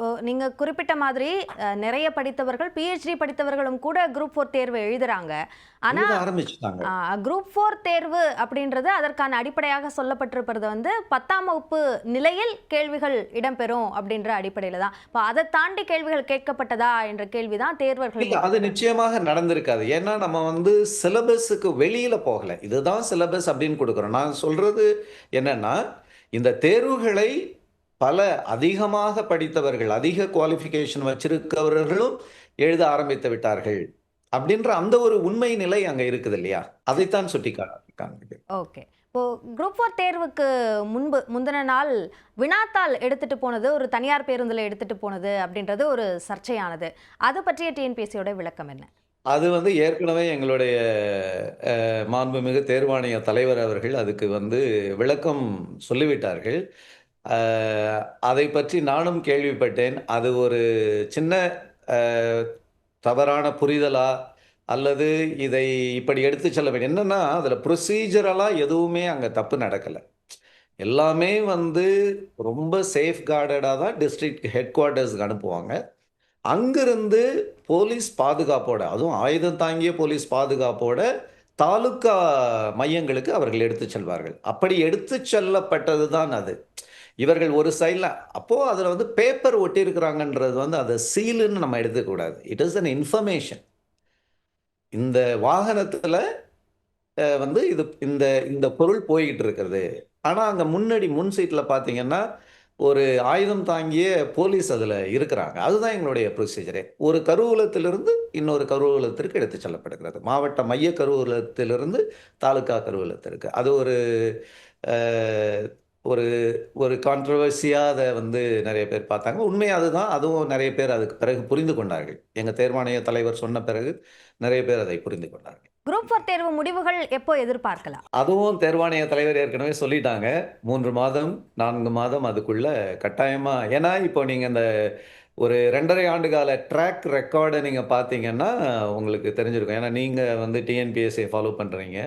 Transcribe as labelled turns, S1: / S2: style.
S1: இப்போ நீங்க குறிப்பிட்ட மாதிரி நிறைய படித்தவர்கள் பிஹெச்டி படித்தவர்களும் கூட குரூப் ஃபோர் தேர்வு எழுதுறாங்க. ஆனா குரூப் ஃபோர் தேர்வு அப்படின்றது அதற்கான அடிப்படையாக சொல்லப்பட்டிருப்பது வந்து பத்தாம் வகுப்பு நிலையில் கேள்விகள் இடம்பெறும் அப்படின்ற அடிப்படையில தான். இப்போ அதை தாண்டி கேள்விகள் கேட்கப்பட்டதா என்ற கேள்விதான் தேர்வர்கள்
S2: அது நிச்சயமாக நடந்திருக்காது. ஏன்னா நம்ம வந்து சிலபஸுக்கு வெளியில போகல. இதுதான் சிலபஸ் அப்படின்னு கொடுக்குறோம். நான் சொல்றது என்னன்னா இந்த தேர்வுகளை பல அதிகமாக படித்தவர்கள் அதிக குவாலிஃபிகேஷன் வச்சிருக்கவர்களும் எழுத ஆரம்பித்து விட்டார்கள். அப்படின்ற அந்த ஒரு உண்மை நிலை அங்க இருக்குது இல்லையா? அதைத்தான் சுட்டி காண்பிக்காங்க
S1: ஓகே. இப்போ குரூப் ஃபோர் தேர்வுக்கு முன்பு முந்தின நாள் வினாத்தாள் எடுத்துட்டு போனது ஒரு தனியார் பேருந்துல எடுத்துட்டு போனது அப்படின்றது ஒரு சர்ச்சையானது. அது பற்றிய டிஎன்பிஎஸ்சியோட விளக்கம் என்ன?
S2: அது வந்து ஏற்கனவே எங்களுடைய மாண்புமிகு தேர்வாணைய தலைவர் அவர்கள் அதுக்கு வந்து விளக்கம் சொல்லிவிட்டார்கள். அதை பற்றி நானும் கேள்விப்பட்டேன். அது ஒரு சின்ன தவறான புரிதலா அல்லது இதை இப்படி எடுத்து செல்ல வேண்டும். என்னன்னா அதில் ப்ரொசீஜரலாக எதுவுமே அங்கே தப்பு நடக்கலை. எல்லாமே வந்து ரொம்ப சேஃப் கார்டடாக தான் டிஸ்ட்ரிக்ட் ஹெட் குவார்ட்டர்ஸ்க்கு அனுப்புவாங்க. அங்கிருந்து போலீஸ் பாதுகாப்போட அதுவும் ஆயுதம் தாங்கிய போலீஸ் பாதுகாப்போட தாலுக்கா மையங்களுக்கு அவர்கள் எடுத்து செல்வார்கள். அப்படி எடுத்து செல்லப்பட்டது தான் அது. இவர்கள் ஒரு சைடில் அப்போது அதில் வந்து பேப்பர் ஒட்டியிருக்கிறாங்கன்றது வந்து அதை சீலுன்னு நம்ம எடுத்துக்கூடாது இட் இஸ் அன் இன்ஃபர்மேஷன் இந்த வாகனத்தில் வந்து இது இந்த இந்த பொருள் போய்கிட்டு இருக்கிறது ஆனால் அங்கே முன்னாடி முன் சீட்டில் பார்த்தீங்கன்னா ஒரு ஆயுதம் தாங்கிய போலீஸ் அதில் இருக்கிறாங்க. அதுதான் எங்களுடைய ப்ரொசீஜரே ஒரு கருவூலத்திலிருந்து இன்னொரு கருவூலத்திற்கு எடுத்து செல்லப்படுகிறது. மாவட்ட மைய கருவூலத்திலிருந்து தாலுகா கருவூலத்திற்கு. அது ஒரு ஒரு ஒரு கான்ட்ரவர்சியாக அதை வந்து நிறைய பேர் பார்த்தாங்க. உண்மை அதுதான். அதுவும் நிறைய பேர் அதுக்கு பிறகு புரிந்து கொண்டார்கள். எங்கள் தேர்வாணைய தலைவர் சொன்ன பிறகு நிறைய பேர் அதை புரிந்து கொண்டார்கள்.
S1: குரூப் ஃபோர் தேர்வு முடிவுகள் எப்போ எதிர்பார்க்கலாம்?
S2: அதுவும் தேர்வாணைய தலைவர் ஏற்கனவே சொல்லிட்டாங்க. மூன்று மாதம் நான்கு மாதம் அதுக்குள்ள கட்டாயமா. ஏன்னா இப்போ நீங்க இந்த ஒரு ரெண்டரை ஆண்டு கால ட்ராக் ரெக்கார்டை நீங்க பார்த்தீங்கன்னா உங்களுக்கு தெரிஞ்சிருக்கும். ஏன்னா நீங்க வந்து டிஎன்பிஎஸ்சியை ஃபாலோ பண்றீங்க.